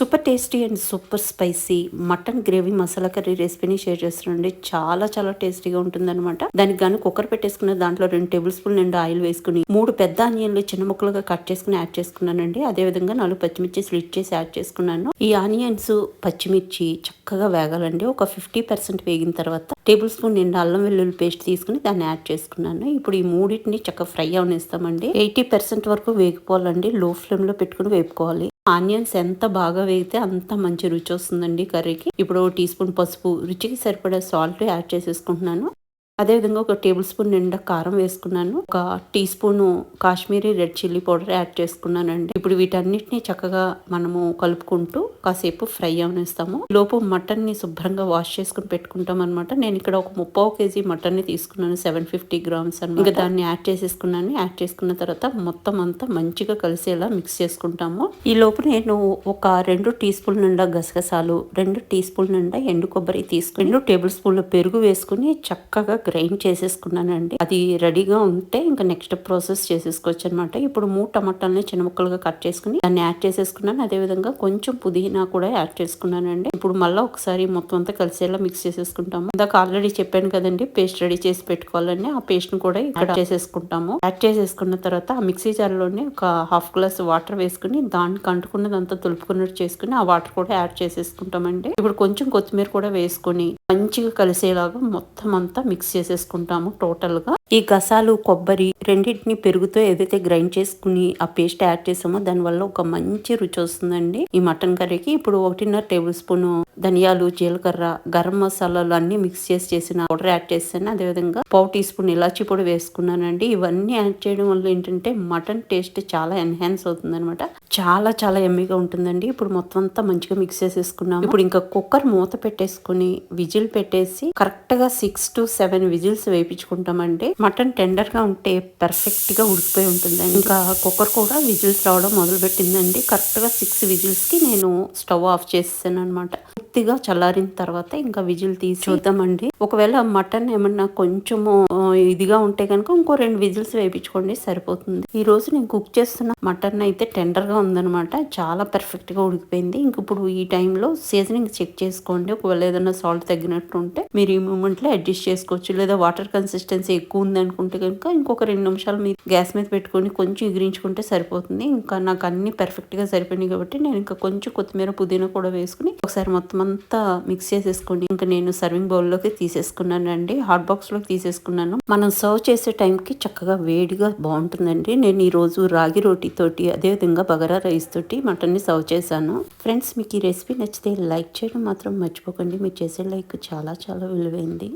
Super tasty and super spicy mutton gravy masala curry రెసిపీని share చేస్తున్నాండి చాలా చాలా టేస్టీగా ఉంటుందన్నమాట. దానికి గాను కుక్కర్ పెట్టేసుకున్న దాంట్లో రెండు టేబుల్ స్పూన్ నిండా ఆయిల్ వేసుకుని మూడు పెద్ద ఆనియన్లు చిన్న ముక్కలుగా కట్ చేసుకుని యాడ్ చేసుకున్నానండి. అదే విధంగా నాలుగు పచ్చిమిర్చి స్లిట్ చేసి యాడ్ చేసుకున్నాను. ఈ ఆనియన్స్ పచ్చిమిర్చి చక్కగా వేగాలండి. ఒక ఫిఫ్టీ పర్సెంట్ వేగిన తర్వాత టేబుల్ స్పూన్ నిండా అల్లం వెల్లుల్లి పేస్ట్ తీసుకుని దాన్ని యాడ్ చేసుకున్నాను. ఇప్పుడు ఈ మూడింటిని చక్కగా ఫ్రై అవనిస్తామండి. ఎయిటీ పర్సెంట్ వరకు వేగిపోవాలండి. లో ఫ్లేమ్లో పెట్టుకుని వేపుకోవాలి. ఆనియన్స్ ఎంత బాగా వేగితే అంత మంచి రుచి వస్తుందండి కర్రీకి. ఇప్పుడు టీ స్పూన్ పసుపు రుచికి సరిపడే సాల్ట్ యాడ్ చేసేసుకుంటున్నాను. అదేవిధంగా ఒక టేబుల్ స్పూన్ నిండా కారం వేసుకున్నాను. ఒక teaspoon Kashmiri red chilli powder add చేసుకున్నానండి. ఇప్పుడు వీటన్నిటిని చక్కగా మనము కలుపుకుంటూ కాసేపు ఫ్రై అవనిస్తాము. లోపు మటన్ని శుభ్రంగా వాష్ చేసుకుని పెట్టుకుంటాం అనమాట నేను ఇక్కడ ఒక ముప్పావు కేజీ మటన్ని తీసుకున్నాను. సెవెన్ ఫిఫ్టీ గ్రామ్స్ అని ఇంకా దాన్ని యాడ్ చేసేసుకున్నాను. యాడ్ చేసుకున్న తర్వాత మొత్తం అంతా మంచిగా కలిసేలా మిక్స్ చేసుకుంటాము. ఈ లోపు నేను ఒక రెండు టీ స్పూన్ నిండా గసగసాలు రెండు టీ స్పూన్ నిండా ఎండు కొబ్బరి తీసుకుని రెండు టేబుల్ స్పూన్ల పెరుగు వేసుకుని చక్కగా గ్రైండ్ చేసేసుకున్నానండి. అది రెడీగా ఉంటే ఇంకా నెక్స్ట్ ప్రాసెస్ చేసేసుకోవచ్చు అనమాట ఇప్పుడు మూడు టమాటాలని చిన్న ముక్కలుగా కట్ చేసుకుని దాన్ని యాడ్ చేసేసుకున్నాను. అదే విధంగా కొంచెం పుదీనా కూడా యాడ్ చేసుకున్నానండి. ఇప్పుడు మళ్ళీ ఒకసారి మొత్తం అంతా కలిసేలా మిక్స్ చేసేసుకుంటాము. ఇందాక ఆల్రెడీ చెప్పాను కదండి పేస్ట్ రెడీ చేసి పెట్టుకోవాలని ఆ పేస్ట్ను కూడా యాడ్ చేసేసుకుంటాము. యాడ్ చేసేసుకున్న తర్వాత ఆ మిక్సీ జార్లోనే ఒక హాఫ్ గ్లాస్ వాటర్ వేసుకుని దానికి అంటుకున్నదంతా తులుపుకున్నట్టు చేసుకుని ఆ వాటర్ కూడా యాడ్ చేసేసుకుంటామండి. ఇప్పుడు కొంచెం కొత్తిమీర కూడా వేసుకొని మంచిగా కలిసేలాగా మొత్తం అంతా మిక్స్ చేసేసుకుంటాము టోటల్గా. ఈ గసాలు కొబ్బరి రెండింటిని పెరుగుతో ఏదైతే గ్రైండ్ చేసుకుని ఆ పేస్ట్ యాడ్ చేసామో దానివల్ల ఒక మంచి రుచి వస్తుందండి. ఈ మటన్ కర్రీకి ఇప్పుడు ఒకటిన్నర టేబుల్ స్పూన్ ధనియాలు జీలకర్ర గరం మసాలాలు అన్ని మిక్స్ చేసి చేసిన పౌడర్ యాడ్ చేసాను అదేవిధంగా పావు టీ స్పూన్ ఇలాచి పొడి వేసుకున్నానండి. ఇవన్నీ యాడ్ చేయడం వల్ల ఏంటంటే మటన్ టేస్ట్ చాలా ఎన్హాన్స్ అవుతుందనమాట చాలా చాలా ఎమ్మిగా ఉంటుందండి. ఇప్పుడు మొత్తం అంతా మంచిగా మిక్స్ చేసేసుకున్నాము. ఇప్పుడు ఇంకా కుక్కర్ మూత పెట్టేసుకుని విజిల్ పెట్టేసి కరెక్ట్గా సిక్స్ టు సెవెన్ విజిల్స్ వేయించుకుంటామండి. మటన్ టెండర్గా ఉంటే పర్ఫెక్ట్గా ఉడికిపోయి ఉంటుంది ఇంకా కుక్కర్ కూడా విజిల్స్ రావడం మొదలు పెట్టిందండి కరెక్ట్గా సిక్స్ విజిల్స్కి నేను స్టవ్ ఆఫ్ చేసాను అనమాట పూర్తిగా చల్లారిన తర్వాత ఇంకా విజిల్ తీసి చూద్దామండి. ఒకవేళ మటన్ ఏమన్నా కొంచెము ఇదిగా ఉంటే కనుక ఇంకో రెండు విజిల్స్ వేయించుకోండి సరిపోతుంది. ఈ రోజు నేను కుక్ చేస్తున్న మటన్ అయితే టెండర్గా ఉందనమాట చాలా పర్ఫెక్ట్గా ఉడికిపోయింది. ఇంక ఇప్పుడు ఈ టైంలో సీజనింగ్ చెక్ చేసుకోండి. ఒకవేళ ఏదైనా సాల్ట్ తగ్గినట్టు ఉంటే మీరు ఈ మూమెంట్లో అడ్జస్ట్ చేసుకోవచ్చు. లేదా వాటర్ కన్సిస్టెన్సీ ఎక్కువ ఉంది అనుకుంటే కనుక ఇంకొక రెండు నిమిషాలు మీరు గ్యాస్ మీద పెట్టుకొని కొంచెం ఎగిరించుకుంటే సరిపోతుంది. ఇంకా నాకు అన్ని పర్ఫెక్ట్గా సరిపోయినాయి కాబట్టి నేను ఇంకా కొంచెం కొత్తిమీర పుదీనా కూడా వేసుకుని ఒకసారి మొత్తం అంతా మిక్స్ చేసేసుకోండి. ఇంకా నేను సర్వింగ్ బౌల్లోకి తీసేసుకున్నానండి. తీసేసుకున్నాను అండి హాట్ బాక్స్లోకి తీసేసుకున్నాను. మనం సర్వ్ చేసే టైంకి చక్కగా వేడిగా బాగుంటుందండి. నేను ఈరోజు రాగి రోటీతోటి అదేవిధంగా బగారా రైస్ తోటి మటన్ని సర్వ్ చేశాను. ఫ్రెండ్స్ మీకు ఈ రెసిపీ నచ్చితే లైక్ చేయడం మాత్రం మర్చిపోకండి. మీరు చేసే లైక్ చాలా చాలా విలువైంది.